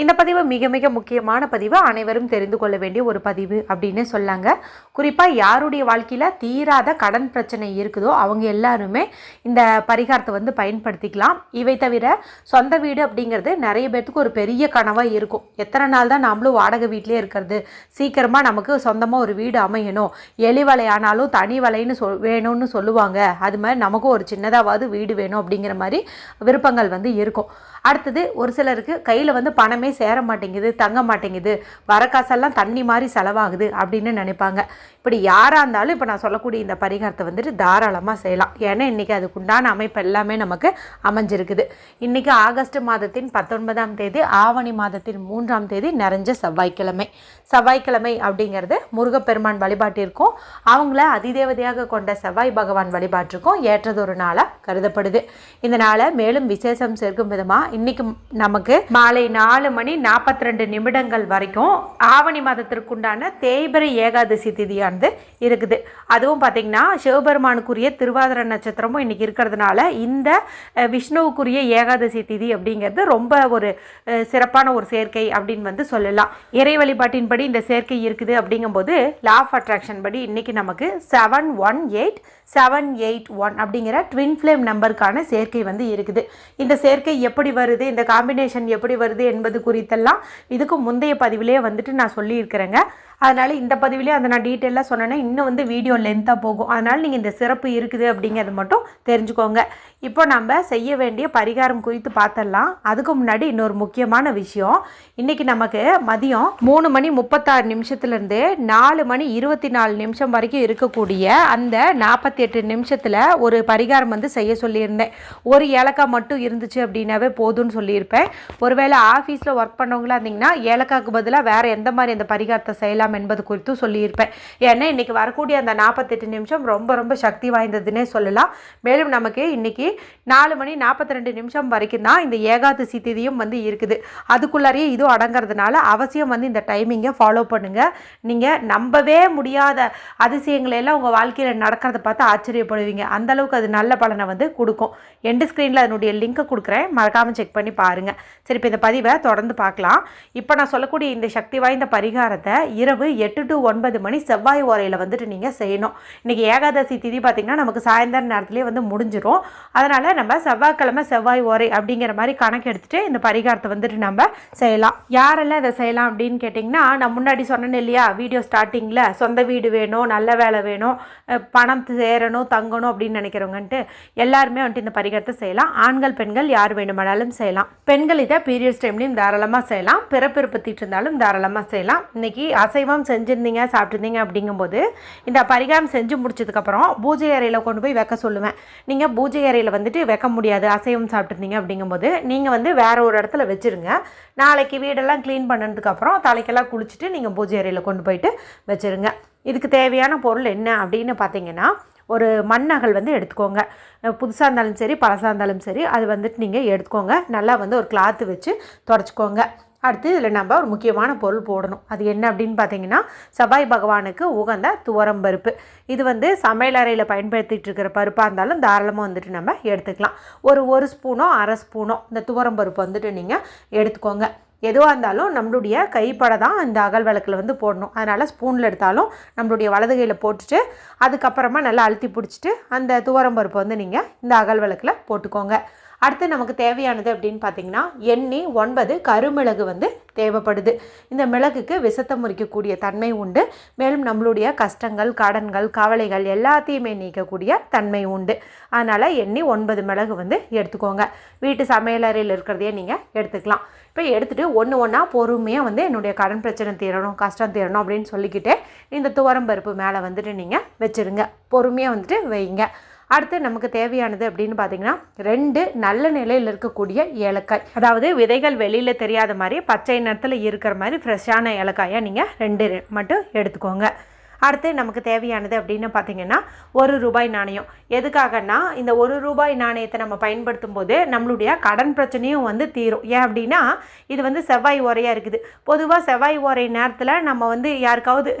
இந்த பதிவு மிக மிக முக்கியமான பதிவு. அனைவரும் தெரிந்து கொள்ள வேண்டிய ஒரு பதிவு அப்படின்னு சொல்லாங்க. குறிப்பாக யாருடைய வாழ்க்கையில் தீராத கடன் பிரச்சனை இருக்குதோ அவங்க எல்லாருமே இந்த பரிகாரத்தை வந்து பயன்படுத்திக்கலாம். இவை தவிர சொந்த வீடு அப்படிங்கிறது நிறைய பேர்த்துக்கு ஒரு பெரிய கனவாக இருக்கும். எத்தனை நாள் தான் நாமளும் வாடகை வீட்டிலே இருக்கிறது? சீக்கிரமாக நமக்கு சொந்தமாக ஒரு வீடு அமையணும். எலி வலை ஆனாலும் தனி வலைன்னு சொல் வேணும்னு சொல்லுவாங்க. அது மாதிரி நமக்கும் ஒரு சின்னதாவது வீடு வேணும் அப்படிங்கிற மாதிரி விருப்பங்கள் வந்து இருக்கும். அடுத்தது ஒரு சிலருக்கு கையில் வந்து பணமே சேர மாட்டேங்குது தங்க மாட்டேங்குது வர காசெல்லாம் தண்ணி மாதிரி செலவாகுது அப்படின்னு நினைப்பாங்க. இப்படி யாராக இருந்தாலும் இப்போ நான் சொல்லக்கூடிய இந்த பரிகாரத்தை வந்துட்டு தாராளமாக செய்யலாம். ஏன்னா இன்றைக்கி அதுக்குண்டான அமைப்பு எல்லாமே நமக்கு அமைஞ்சிருக்குது. இன்றைக்கி ஆகஸ்ட் மாதத்தின் பத்தொன்பதாம் தேதி ஆவணி மாதத்தின் மூன்றாம் தேதி நிறைஞ்ச செவ்வாய்க்கிழமை. செவ்வாய்க்கிழமை அப்படிங்கிறது முருகப்பெருமான் வழிபாட்டிற்கும் அவங்கள அதிதேவதையாக கொண்ட செவ்வாய் பகவான் வழிபாட்டிற்கும் ஏற்றதொரு நாளாக கருதப்படுது. இந்த நாளை மேலும் விசேஷம் சேர்க்கும் விதமாக இன்னைக்கு நமக்கு மாலை நாலு மணி நாற்பத்தி ரெண்டு நிமிடங்கள் வரைக்கும் ஆவணி மாதத்திற்குண்டான தேய்பிரை ஏகாதசி திதியானது இருக்குது. அதுவும் பார்த்திங்கன்னா சிவபெருமானுக்குரிய திருவாதிர நட்சத்திரமும் இன்னைக்கு இருக்கிறதுனால இந்த விஷ்ணுவுக்குரிய ஏகாதசி திதி அப்படிங்கிறது ரொம்ப ஒரு சிறப்பான ஒரு சேர்க்கை அப்படின்னு வந்து சொல்லலாம். இறை வழிபாட்டின்படி இந்த சேர்க்கை இருக்குது அப்படிங்கும்போது லா ஆஃப் அட்ராக்ஷன் படி இன்னைக்கு நமக்கு seven one eight seven eight one அப்படிங்கிற ட்வின் ஃப்ளேம் நம்பருக்கான சேர்க்கை வந்து இருக்குது. இந்த சேர்க்கை எப்படி வருது இந்த காம்பினேஷன் எப்படி வருது என்பது குறித்தெல்லாம் இதுக்கு முந்தைய பதிவிலே வந்துட்டு நான் சொல்லியிருக்கிறேங்க. அதனால் இந்த பதிவிலே அதை நான் டீட்டெயிலாக சொன்னேன்னா இன்னும் வந்து வீடியோ லென்த்தாக போகும். அதனால் நீங்கள் இந்த சிறப்பு இருக்குது அப்படிங்கிறது மட்டும் தெரிஞ்சுக்கோங்க. இப்போ நம்ம செய்ய வேண்டிய பரிகாரம் குறித்து பார்த்துடலாம் அதுக்கு முன்னாடி இன்னொரு முக்கியமான விஷயம். இன்றைக்கி நமக்கு மதியம் மூணு மணி முப்பத்தாறு நிமிஷத்துலேருந்து நாலு மணி இருபத்தி நாலு நிமிஷம் வரைக்கும் இருக்கக்கூடிய அந்த நாற்பத்தி எட்டு நிமிஷத்தில் ஒரு பரிகாரம் வந்து செய்ய சொல்லியிருந்தேன். ஒரு ஏலக்காய் மட்டும் இருந்துச்சு அப்படின்னாவே போதும்னு சொல்லியிருப்பேன். ஒருவேளை ஆஃபீஸில் ஒர்க் பண்ணவங்களா இருந்தீங்கன்னா ஏலக்காய்க்கு பதிலாக வேறு எந்த மாதிரி அந்த பரிகாரத்தை செய்யலாம் என்பது குறித்தும் சொல்லியிருப்பேன். ஏன்னா இன்றைக்கி வரக்கூடிய அந்த நாற்பத்தெட்டு நிமிஷம் ரொம்ப ரொம்ப சக்தி வாய்ந்ததுன்னே சொல்லலாம். மேலும் நமக்கு இன்றைக்கி நாலு மணி நாற்பத்தி ரெண்டு நிமிஷம் வரைக்கும் தான் இந்த ஏகாதசி திதியும் வந்து இருக்குது. அதுக்குள்ளாரையே இதுவும் அடங்கிறதுனால அவசியம் வந்து இந்த டைமிங்கை ஃபாலோ பண்ணுங்கள் நீங்கள் நம்பவே முடியாத அதிசயங்களை எல்லாம் உங்கள் வாழ்க்கையில் நடக்கிறத பார்த்து ஆச்சரியப்படுவீங்க. அந்த அளவுக்கு அது நல்ல பலனை வந்து கொடுக்கும். எண்டு ஸ்க்ரீனில் அதனுடைய லிங்க்கை கொடுக்குறேன். மறக்காமல் செக் பண்ணி பாருங்கள் சரி இப்போ இந்த பதிவை தொடர்ந்து பார்க்கலாம். இப்போ நான் சொல்லக்கூடிய இந்த சக்தி வாய்ந்த பரிகாரத்தை இரவு எட்டு டு ஒன்பது மணி செவ்வாய் ஓரையில் வந்துட்டு நீங்கள் செய்யணும். இன்றைக்கி ஏகாதசி திதி பார்த்திங்கன்னா நமக்கு சாயந்தர நேரத்துலேயே வந்து முடிஞ்சிடும் அதனால் நம்ம செவ்வாய்க்கிழமை செவ்வாய் ஓரை அப்படிங்கிற மாதிரி கணக்கு எடுத்துகிட்டு இந்த பரிகாரத்தை வந்துட்டு நம்ம செய்யலாம். யாரெல்லாம் இதை செய்யலாம் அப்படின்னு கேட்டிங்கன்னா நான் முன்னாடி சொன்னேன் இல்லையா வீடியோ ஸ்டார்டிங்கில் சொந்த வீடு வேணும் நல்ல வேலை வேணும் பணம் சேரணும் தங்கணும் அப்படின்னு நினைக்கிறவங்கன்ட்டு எல்லாருமே வந்துட்டு இந்த பரிகாரத்தை செய்யலாம். ஆண்கள் பெண்கள் யார் வேணுமானாலும் செய்யலாம். பெண்கள் இதை பீரியட்ஸ் டைம்லையும் தாராளமாக செய்யலாம். பிறப்பிறப்பத்திட்டு இருந்தாலும் தாராளமாக செய்யலாம். இன்றைக்கி அசைவம் செஞ்சுருந்தீங்க சாப்பிட்ருந்தீங்க அப்படிங்கும்போது இந்த பரிகாரம் செஞ்சு முடிச்சதுக்கப்புறம் பூஜை அறையில் கொண்டு போய் வைக்க சொல்லுவேன். நீங்கள் பூஜை அறையில் வந்துட்டு வைக்க முடியாது அசைவம் சாப்பிட்ருந்தீங்க அப்படிங்கும்போது நீங்கள் வந்து வேற ஒரு இடத்துல வச்சுருங்க. நாளைக்கு வீடெல்லாம் க்ளீன் பண்ணதுக்கப்புறம் தலைக்கெல்லாம் குளிச்சுட்டு நீங்கள் பூஜை அறையில் கொண்டு போயிட்டு வச்சுருங்க. இதுக்கு தேவையான பொருள் என்ன அப்படின்னு பார்த்தீங்கன்னா ஒரு மண்ணகல் வந்து எடுத்துக்கோங்க. புதுசாக இருந்தாலும் சரி பழசாக இருந்தாலும் சரி அது வந்துட்டு நீங்கள் எடுத்துக்கோங்க. நல்லா வந்து ஒரு கிளாத்து வச்சு தொடச்சிக்கோங்க. அடுத்து இதில் நம்ம ஒரு முக்கியமான பொருள் போடணும். அது என்ன அப்படின்னு பார்த்தீங்கன்னா செவ்வாய் பகவானுக்கு உகந்த துவரம் பருப்பு. இது வந்து சமையலறையில் பயன்படுத்திகிட்டு இருக்கிற பருப்பாக இருந்தாலும் தாராளமாக வந்துட்டு நம்ம எடுத்துக்கலாம். ஒரு ஒரு ஸ்பூனோ அரை ஸ்பூனோ இந்த துவரம் பருப்பு வந்துட்டு நீங்கள் எடுத்துக்கோங்க. எதுவாக இருந்தாலும் நம்மளுடைய கைப்பட தான் இந்த அகல் விளக்கில் வந்து போடணும். அதனால் ஸ்பூனில் எடுத்தாலும் நம்மளுடைய வலது கையில் போட்டுட்டு அதுக்கப்புறமா நல்லா அழுத்தி பிடிச்சிட்டு அந்த துவரம் பருப்பை வந்து நீங்கள் இந்த அகல் விளக்கில் போட்டுக்கோங்க. அடுத்து நமக்கு தேவையானது அப்படின்னு பார்த்தீங்கன்னா எண்ணெய் ஒன்பது கருமிளகு வந்து தேவைப்படுது. இந்த மிளகுக்கு விசத்தை முறிக்கக்கூடிய தன்மை உண்டு. மேலும் நம்மளுடைய கஷ்டங்கள் கடன்கள் கவலைகள் எல்லாத்தையுமே நீக்கக்கூடிய தன்மை உண்டு. அதனால் எண்ணெய் ஒன்பது மிளகு வந்து எடுத்துக்கோங்க. வீட்டு சமையலறையில் இருக்கிறதையே நீங்கள் எடுத்துக்கலாம். இப்போ எடுத்துகிட்டு ஒன்று ஒன்றா பொறுமையாக வந்து என்னுடைய கடன் பிரச்சனை தீரணும் கஷ்டம் தீரணும் அப்படின்னு சொல்லிக்கிட்டே இந்த துவரம் பருப்பு மேலே வந்துட்டு நீங்கள் வச்சுருங்க. பொறுமையாக வந்துட்டு வைங்க. அடுத்து நமக்கு தேவையானது அப்படின்னு பார்த்தீங்கன்னா ரெண்டு நல்ல நிலையில் இருக்கக்கூடிய ஏலக்காய். அதாவது விதைகள் வெளியில் தெரியாத மாதிரி பச்சை நிறத்தில் இருக்கிற மாதிரி ஃப்ரெஷ்ஷான ஏலக்காயை நீங்கள் ரெண்டு மட்டும் எடுத்துக்கோங்க. அடுத்து நமக்கு தேவையானது அப்படின்னு பார்த்தீங்கன்னா ஒரு ரூபாய் நாணயம். எதுக்காகன்னா இந்த ஒரு ரூபாய் நாணயத்தை நம்ம பயன்படுத்தும் போது நம்மளுடைய கடன் பிரச்சனையும் வந்து தீரும். ஏன் அப்படின்னா இது வந்து செவ்வாய் ஓரையாக இருக்குது. பொதுவாக செவ்வாய் ஓரை நேரத்தில் நம்ம வந்து யாருக்காவது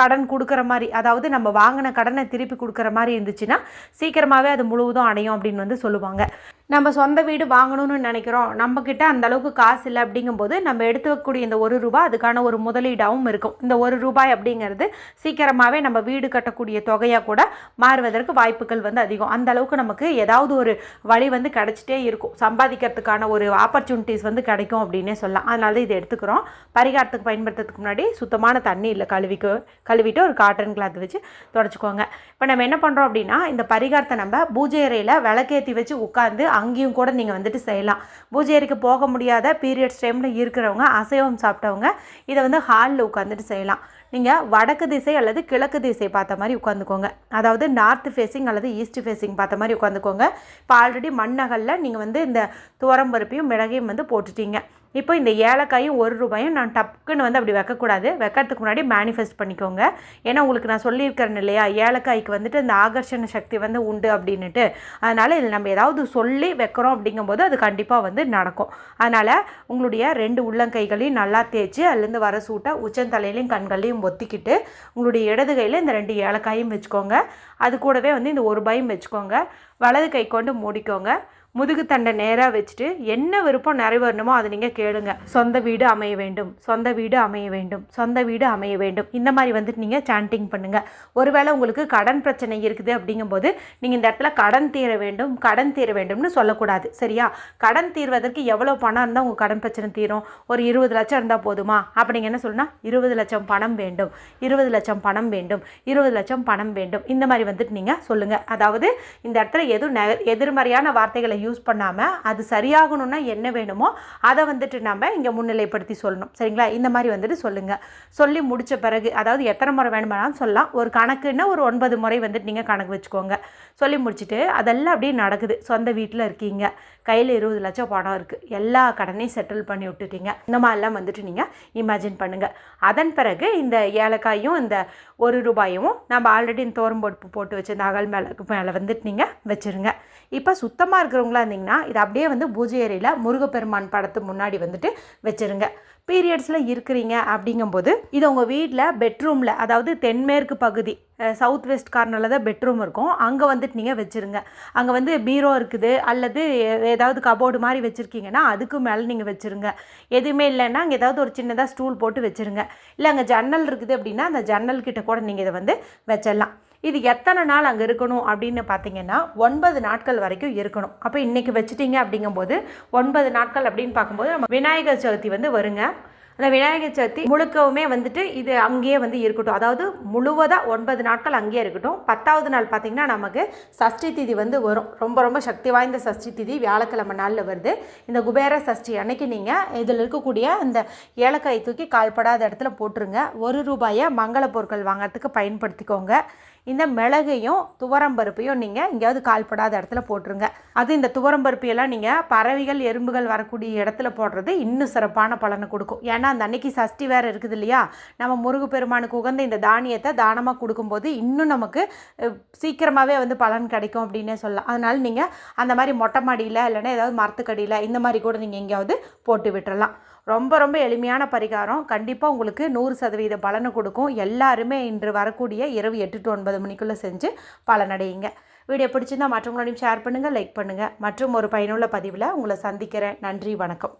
கடன் கொடுக்குற மாதிரி அதாவது நம்ம வாங்கின கடனை திருப்பி கொடுக்குற மாதிரி இருந்துச்சுன்னா சீக்கிரமாகவே அது முழுவதும் அடையும் அப்படின்னு வந்து சொல்லுவாங்க. நம்ம சொந்த வீடு வாங்கணும்னு நினைக்கிறோம். நம்மக்கிட்ட அந்த அளவுக்கு காசு இல்லை அப்படிங்கும்போது நம்ம எடுத்து வைக்கக்கூடிய இந்த ஒரு ரூபாய் அதுக்கான ஒரு முதலீடாகவும் இருக்கும். இந்த ஒரு ரூபாய் அப்படிங்கிறது சீக்கிரமாகவே நம்ம வீடு கட்டக்கூடிய தொகையாக கூட மாறுவதற்கு வாய்ப்புகள் வந்து அதிகம். அந்த அளவுக்கு நமக்கு ஏதாவது ஒரு வழி வந்து கிடச்சிட்டே இருக்கும். சம்பாதிக்கிறதுக்கான ஒரு ஆப்பர்ச்சுனிட்டிஸ் வந்து கிடைக்கும் அப்படின்னே சொல்லலாம். அதனால தான் இதை எடுத்துக்கிறோம். பரிகாரத்துக்கு பயன்படுத்துறதுக்கு முன்னாடி சுத்தமான தண்ணி இல்லை கழுவிக்கு கழுவிட்டு ஒரு காட்டன் கிளாத் வச்சு தொடச்சிக்கோங்க. இப்போ நம்ம என்ன பண்ணுறோம் அப்படின்னா இந்த பரிகாரத்தை நம்ம பூஜை அறையில் விளக்கேற்றி வச்சு உட்காந்து அங்கேயும் கூட நீங்கள் வந்துட்டு செய்யலாம். பூஜை அறைக்கு போக முடியாத பீரியட்ஸ் டைமில் இருக்கிறவங்க அசைவம் சாப்பிட்டவங்க இதை வந்து ஹாலில் உட்காந்துட்டு செய்யலாம். நீங்கள் வடக்கு திசை அல்லது கிழக்கு திசை பார்த்த மாதிரி உட்காந்துக்கோங்க அதாவது நார்த் ஃபேஸிங் அல்லது ஈஸ்ட் ஃபேஸிங் பார்த்த மாதிரி உட்காந்துக்கோங்க இப்போ ஆல்ரெடி மண்ணகலில் நீங்கள் வந்து இந்த துவரம்பருப்பையும் மிளகையும் வந்து போட்டுட்டீங்க. இப்போ இந்த ஏலக்காயும் ஒரு ரூபாயும் நான் டப்புக்குன்னு வந்து அப்படி வைக்கக்கூடாது. வைக்கிறதுக்கு முன்னாடி மேனிஃபெஸ்ட் பண்ணிக்கோங்க. ஏன்னா உங்களுக்கு நான் சொல்லியிருக்கிறேன் இல்லையா ஏலக்காய்க்கு வந்துட்டு இந்த ஆகர்ஷண சக்தி வந்து உண்டு அப்படின்னுட்டு. அதனால் இதில் நம்ம ஏதாவது சொல்லி வைக்கிறோம் அப்படிங்கும்போது அது கண்டிப்பாக வந்து நடக்கும். அதனால் உங்களுடைய ரெண்டு உள்ளங்கைகளையும் நல்லா தேய்ச்சி அதுலேருந்து வர சூட்டை உச்சந்தலையிலையும் கண்களையும் ஒத்திக்கிட்டு உங்களுடைய இடது கையில் இந்த ரெண்டு ஏலக்காயும் வச்சுக்கோங்க. அது கூடவே வந்து இந்த ஒரு ரூபாயும் வச்சுக்கோங்க. வலது கை கொண்டு மூடிக்கோங்க. முதுகு தண்டை நேராக வச்சுட்டு என்ன விருப்பம் நிறைவேறணுமோ அதை நீங்கள் கேளுங்க. சொந்த வீடு அமைய வேண்டும் சொந்த வீடு அமைய வேண்டும் சொந்த வீடு அமைய வேண்டும். இந்த மாதிரி வந்துட்டு நீங்கள் சாண்டிங் பண்ணுங்கள் ஒருவேளை உங்களுக்கு கடன் பிரச்சனை இருக்குது அப்படிங்கும்போது நீங்கள் இந்த இடத்துல கடன் தீர வேண்டும் கடன் தீர வேண்டும்னு சொல்லக்கூடாது. சரியா? கடன் தீர்வதற்கு எவ்வளோ பணம் இருந்தால் உங்கள் கடன் பிரச்சனை தீரும்? ஒரு இருபது லட்சம் இருந்தால் போதுமா? அப்படிங்க என்ன சொல்லணும்னா இருபது லட்சம் பணம் வேண்டும். இருபது லட்சம் பணம் வேண்டும். இருபது லட்சம் பணம் வேண்டும். இந்த மாதிரி வந்துட்டு நீங்கள் சொல்லுங்கள் அதாவது இந்த இடத்துல எதுவும் எதிர்மறையான வார்த்தைகளை யூஸ் பண்ணாமல் அது சரியாகணும்னா என்ன வேணுமோ அதை வந்துட்டு நம்ம இங்கே முன்னிலைப்படுத்தி சொல்லணும். சரிங்களா? இந்த மாதிரி வந்துட்டு சொல்லுங்கள் சொல்லி முடித்த பிறகு அதாவது எத்தனை முறை வேணுமானாலும் சொல்லலாம். ஒரு கணக்குன்னா ஒரு ஒன்பது முறை வந்துட்டு நீங்கள் கணக்கு வச்சுக்கோங்க. சொல்லி முடிச்சுட்டு அதெல்லாம் அப்படியே நடக்குது. சொந்த வீட்டில் இருக்கீங்க. கையில் இருபது லட்சம் பணம் இருக்குது எல்லா கடனையும் செட்டில் பண்ணி விட்டுட்டீங்க. இந்த மாதிரிலாம் வந்துட்டு நீங்கள் இமேஜின் பண்ணுங்கள் அதன் பிறகு இந்த ஏலக்காயும் இந்த ஒரு ரூபாயும் நம்ம ஆல்ரெடி இந்த தோரம்பொடுப்பு போட்டு வச்சு இந்த அகல் மேலே மேலே வந்துட்டு நீங்கள் வச்சுருங்க. இப்போ சுத்தமாக இருக்கிறவங்களா இருந்தீங்கன்னா இதை அப்படியே வந்து பூஜை அறையில் முருகப்பெருமான் படத்து முன்னாடி வந்துட்டு வச்சுருங்க. பீரியட்ஸில் இருக்கிறீங்க அப்படிங்கும்போது இது உங்கள் வீட்டில் பெட்ரூமில் அதாவது தென்மேற்கு பகுதி சவுத் வெஸ்ட் கார்னரில் தான் பெட்ரூம் இருக்கும். அங்கே வந்துட்டு நீங்கள் வச்சுருங்க. அங்கே வந்து பீரோ இருக்குது அல்லது ஏதாவது கபோர்டு மாதிரி வச்சுருக்கீங்கன்னா அதுக்கு மேலே நீங்கள் வச்சுருங்க. எதுவுமே இல்லைன்னா அங்கே ஏதாவது ஒரு சின்னதாக ஸ்டூல் போட்டு வச்சுருங்க. இல்லை அங்கே ஜன்னல் இருக்குது அப்படின்னா அந்த ஜன்னல் கிட்ட கூட நீங்கள் இதை வந்து வச்சிடலாம். இது எத்தனை நாள் அங்கே இருக்கணும் அப்படின்னு பார்த்தீங்கன்னா ஒன்பது நாட்கள் வரைக்கும் இருக்கணும். அப்போ இன்றைக்கி வச்சுட்டீங்க அப்படிங்கும்போது ஒன்பது நாட்கள் அப்படின்னு பார்க்கும்போது நம்ம விநாயகர் சதுர்த்தி வந்து வருங்க. அந்த விநாயகர் சதுர்த்தி முழுக்கவுமே வந்துட்டு இது அங்கேயே வந்து இருக்கட்டும். அதாவது முழுவதாக ஒன்பது நாட்கள் அங்கேயே இருக்கட்டும். பத்தாவது நாள் பார்த்திங்கன்னா நமக்கு சஷ்டி திதி வந்து வரும். ரொம்ப ரொம்ப சக்தி வாய்ந்த சஷ்டி திதி வியாழக்கிழமை நாளில் வருது. இந்த குபேர சஷ்டி அன்னைக்கு நீங்கள் இதில் இருக்கக்கூடிய இந்த ஏலக்காய் தூக்கி கால்படாத இடத்துல போட்டுருங்க. ஒரு ரூபாயை மங்கள பொருட்கள் வாங்கிறதுக்கு பயன்படுத்திக்கோங்க. இந்த மிளகையும் துவரம்பருப்பையும் நீங்கள் எங்கேயாவது கால்படாத இடத்துல போட்டுருங்க. அது இந்த துவரம்பருப்பையெல்லாம் நீங்கள் பறவைகள் எறும்புகள் வரக்கூடிய இடத்துல போடுறது இன்னும் சிறப்பான பலனை கொடுக்கும். ஏன்னா அந்த அன்னைக்கு சஷ்டி வேறு இருக்குது இல்லையா? நம்ம முருகப்பெருமானுக்கு உகந்த இந்த தானியத்தை தானமாக கொடுக்கும்போது இன்னும் நமக்கு சீக்கிரமாகவே வந்து பலன் கிடைக்கும் அப்படின்னே சொல்லலாம். அதனால் நீங்கள் அந்த மாதிரி மொட்டை மாடியில் இல்லைன்னா ஏதாவது மரத்துக்கடியில் இந்த மாதிரி கூட நீங்கள் எங்கேயாவது போட்டு விட்டுறலாம். ரொம்ப ரொம்ப எளிமையான பரிகாரம். கண்டிப்பாக உங்களுக்கு நூறு சதவீத பலனை கொடுக்கும். எல்லாருமே இன்று வரக்கூடிய இரவு எட்டு டு ஒன்பது மணிக்குள்ளே செஞ்சு பலனடையுங்க. வீடியோ பிடிச்சிருந்தால் மற்றவங்களோடையும் ஷேர் பண்ணுங்கள் லைக் பண்ணுங்கள் மற்றும் ஒரு பயனுள்ள பதிவில் உங்களை சந்திக்கிறேன். நன்றி வணக்கம்.